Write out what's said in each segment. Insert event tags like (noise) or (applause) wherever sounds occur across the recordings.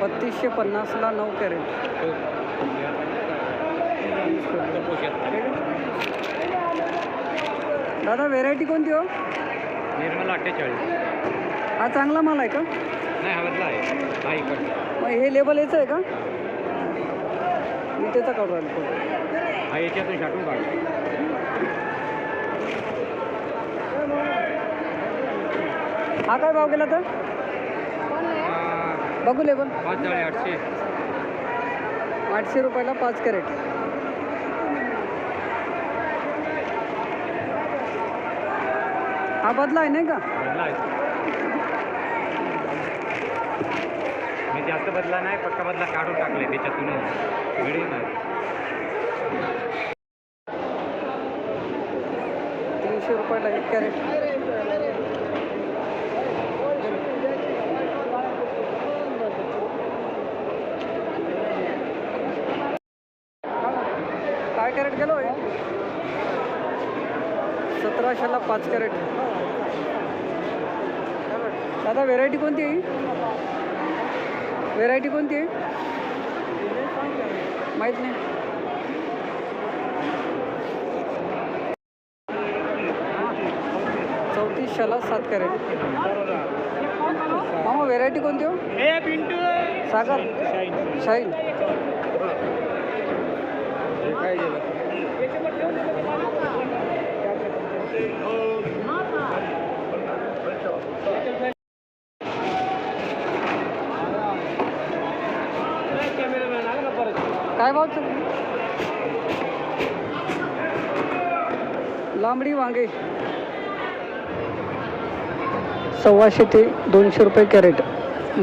बत्तीसशे पन्नासला नऊ कॅरेट. दादा व्हेरायटी कोणती हो? निर्मला अठ्ठेचाळीस. हा चांगला माल आहे का? नाही हा आहे. मग हे लेबल याचं आहे का? मी त्याचा काढून राहिलो. हा याच्यातून छाटून काढ. हा काय भाव गेला तर? बघू पाच जाळे आठशे. आठशे रुपयाला पाच कॅरेट. हा बदला आहे नाही का? बदला आहे. मी जास्त बदला नाही पक्का बदला काढून टाकले त्याच्यातूनच व्हिडिओ नाही. तीनशे रुपयाला एक कॅरेट. काय कॅरेट गेलो सतराशेला पाच कॅरेट. दादा व्हेरायटी कोणती आहे व्हेरायटी कोणती आहे? माहीत नाही. चौतीसशेला सात कॅरेट. मामा व्हेरायटी कोणती हो? सागर. शाईन काय गेलं काय भाव लांबडी वांगे. सव्वाशे ते दोनशे रुपये कॅरेट.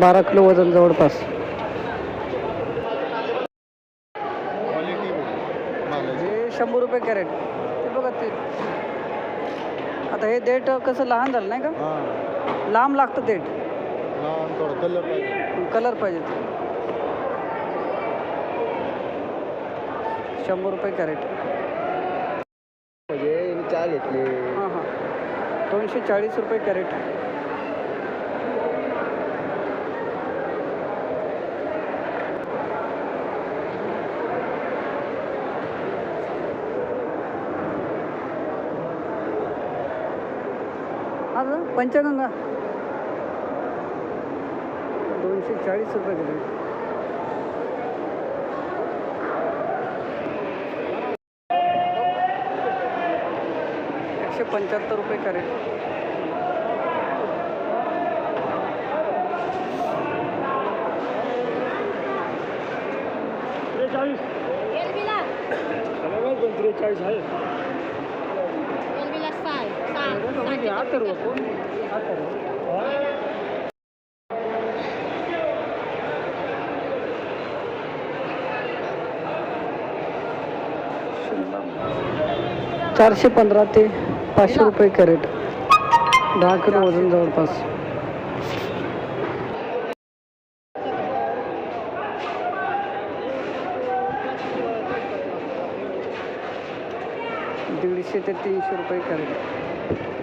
बारा किलो वजन जवळपास क्वालिटी मालाची हे शंभर रुपये कॅरेट ते बघा ते आता हे देठ कसं लहान झालं नाही का? हां. लांब लागतं देठ. कलर पाहिजे. शंभर रुपये कॅरेट म्हणजे चार घेतले. हां हां. दोनशे चाळीस रुपये कॅरेट हा दादा, पंचगंगा. दोनशे चाळीस रुपये कॅरेट एकशे पंच्याहत्तर रुपये कॅरेट. त्रेचाळीस आहे. चारशे पंधरा ते पाचशे रुपये कॅरेट. दहा किलो वजन जवळपास. दीडशे ते तीनशे रुपये कॅरेट.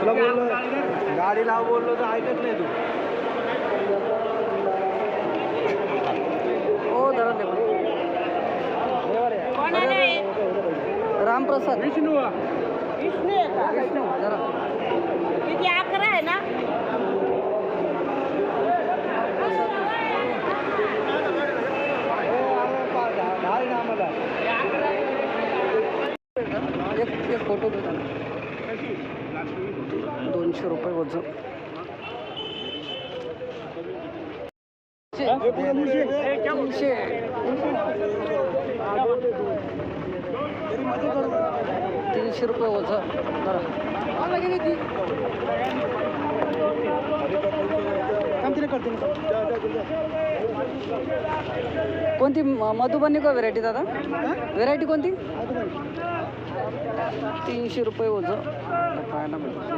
तुला बोललो गाडी लाव बोललो तर ऐकत नाही तू. हो जरा दे. रामप्रसाद. विष्णू. विष्णू जरा किती अकरा आहे ना? आम्हाला एक फोटो दे त्यांना. दोनशे रुपये वजन. तीनशे. तीनशे रुपये वजन. कोणती मधुबनी का व्हेरायटी दादा? व्हेरायटी कोणती? तीनशे रुपये ओझं पाहायला मिळतं.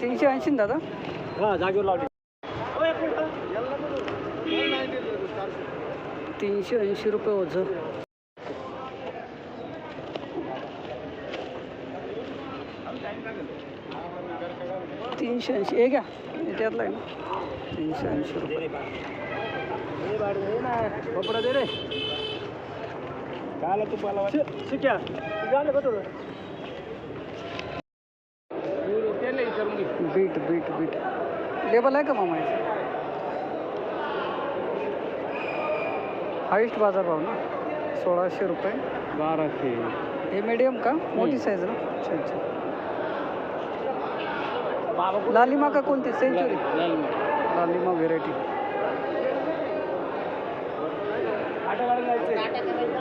तीनशे ऐंशी ना दादा? हा जागेवर लावली. तीनशे ऐंशी रुपये ओझं तीनशे ऐंशी हे घ्या हे? त्यातलं आहे ना तीनशे ऐंशी रुपये कपडा दे रे काय तू मला शिक्या झालं का थोडं बीट बीट बीट। लेबल आहे का मामा याचं बाज़ार भाव ना? सोळाशे रुपये बाराशे हे मीडियम का? मोठी साईज ना? अच्छा अच्छा। लालिमा का कोणती? सेंचुरी लालिमा व्हेरायटी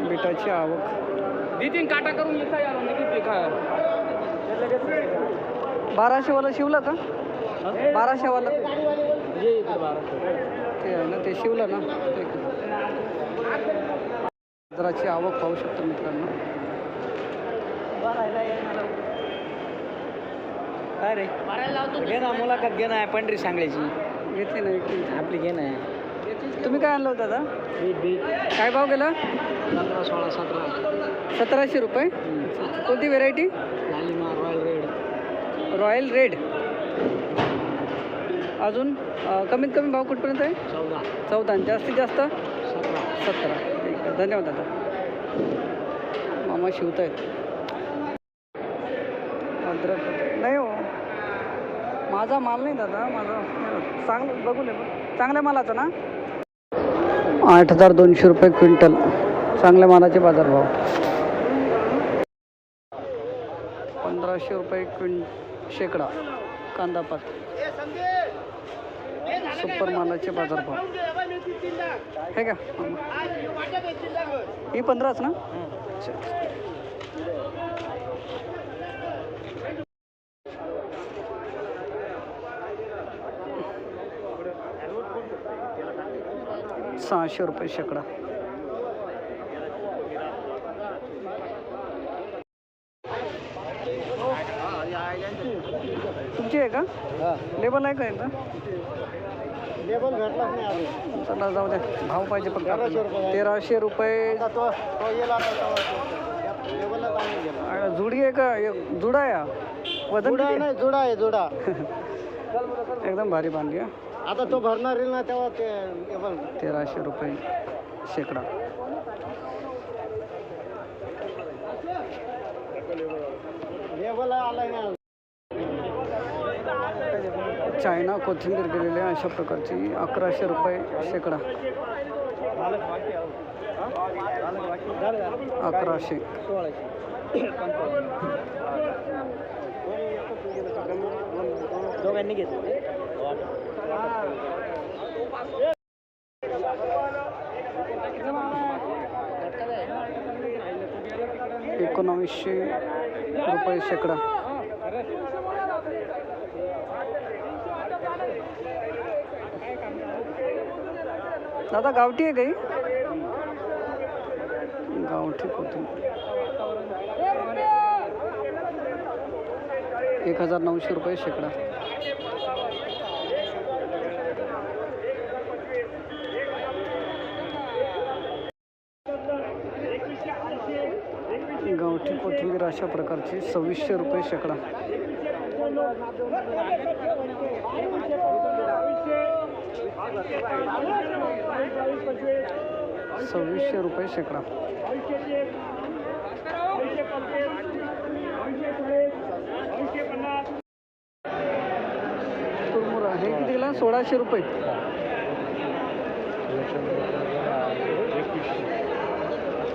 बिटाची आवक. नितीन काटा करून का बाराशेवाला शिवलं का? बाराशे. ते आहे ना ते शिवलं ना? ते जराची आवक पाहू शकतो मित्रांनो. काय रे? घे ना मुलाखत घे ना पंढरी सांगायची. घेतली ना एक आपली घे ना. तुम्ही काय आणलं होतं दादा बीट बीट. काय भाव गेला? पंधरा सोळा सतरा. सतराशे रुपये. कोणती व्हेरायटी लालिमा रॉयल रेड रॉयल रेड अजून अं, कमीत कमी भाव कुठपर्यंत आहे? चौदा. चौदा. आणि जास्तीत जास्त? सतरा. सतरा. ठीक आहे. धन्यवाद दादा. मामा शिवतायत. अद्रक. नाही हो. माझा माल नाही दादा माझा चांगलं बघू बघ. चांगल्या मालाचा ना? आठ हजार दोनशे रुपये क्विंटल. चांगल्या मालाचे बाजारभाव. पंधराशे रुपये क्विं शेकडा कांदापात सुपर मालाचे बाजारभाव. हे का ही पंधराच ना? सहाशे रुपये शेकडा. तुमची आहे का? लेबल आहे का एकदा लेबल भेटलाच नाही चला जाऊ द्या. भाव पाहिजे फक्त तेराशे. रुपये. जुडी आहे का? जुडा आहे? वजन जुडा आहे? जुडा आहे? (laughs) एकदम भारी बांधली हा. आता तो भरणार येईल ना तेव्हा ते तेराशे रुपये शेकडा. लेबल आलाय ना. चायना कोथिंबीर गेलेली आहे अशा प्रकारची. अकराशे रुपये शेकडा. अकराशे. दोघांनी घेतलं. एकोणावीसशे रुपये शेकडा. दादा गावठी आहे काही? गावठी कोथिंबीर एक हजार नऊशे रुपये शेकडा गावठी कोथिंबीर अशा प्रकारची सव्वीसशे रुपये शेकडा. सव्वीसशे रुपये शेकडा. कुरमुरा हे किती गेला सोळाशे रुपये.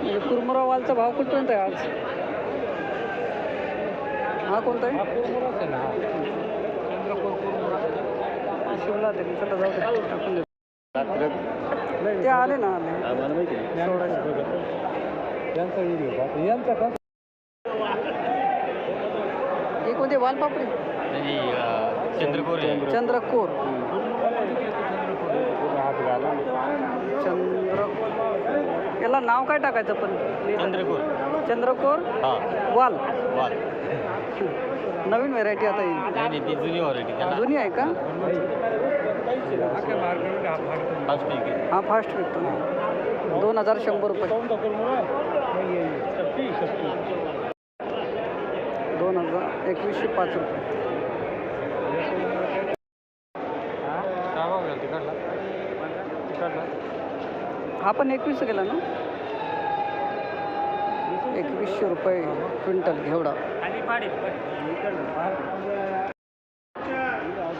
म्हणजे कुरमुरा वालचा भाव कुठपर्यंत आहे आज? हा कोणता आहे? चला ते चला जाऊ दे. टाकून दे ते आले ना आले. सोळाशे यांचा व्हिडिओ यांचा का हे कोणते वालपापडी? चंद्रकोर. हात घाला चंद्र याला नाव काय टाकायचं पण? चंद्रपूर चंद्रकोर वाल. वाल. नवीन व्हेरायटी आता येईल. नाही ती जुनी व्हरायटी जुनी आहे का? फास्ट आहे. हा फास्ट विकतो. ना दोन हजार शंभर रुपये. दोन हजार एकवीसशे पाच रुपये. हा? पण एकवीस गेला ना? एकवीसशे रुपये क्विंटल घेवडा.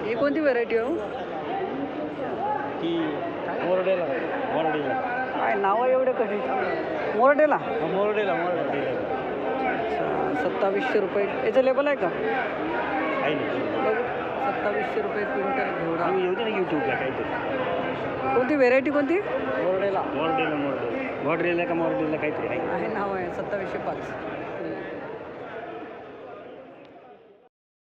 ही कोणती व्हेरायटी हो? मोरडेला. काय नावं एवढे कशी मोरडेला? मोरडेला अच्छा सत्तावीसशे रुपये. याचं लेबल आहे का? आहे बघू. सत्तावीसशे रुपये क्विंटल घेवडा. येऊ दे ना यूट्यूबला काहीतरी. कोणती व्हेरायटी कोणती? मोरडेला. मोरडेला मोरडेला. मोरडेला का मोरडेला काहीतरी आहे नाव आहे सत्तावीसशे पाच.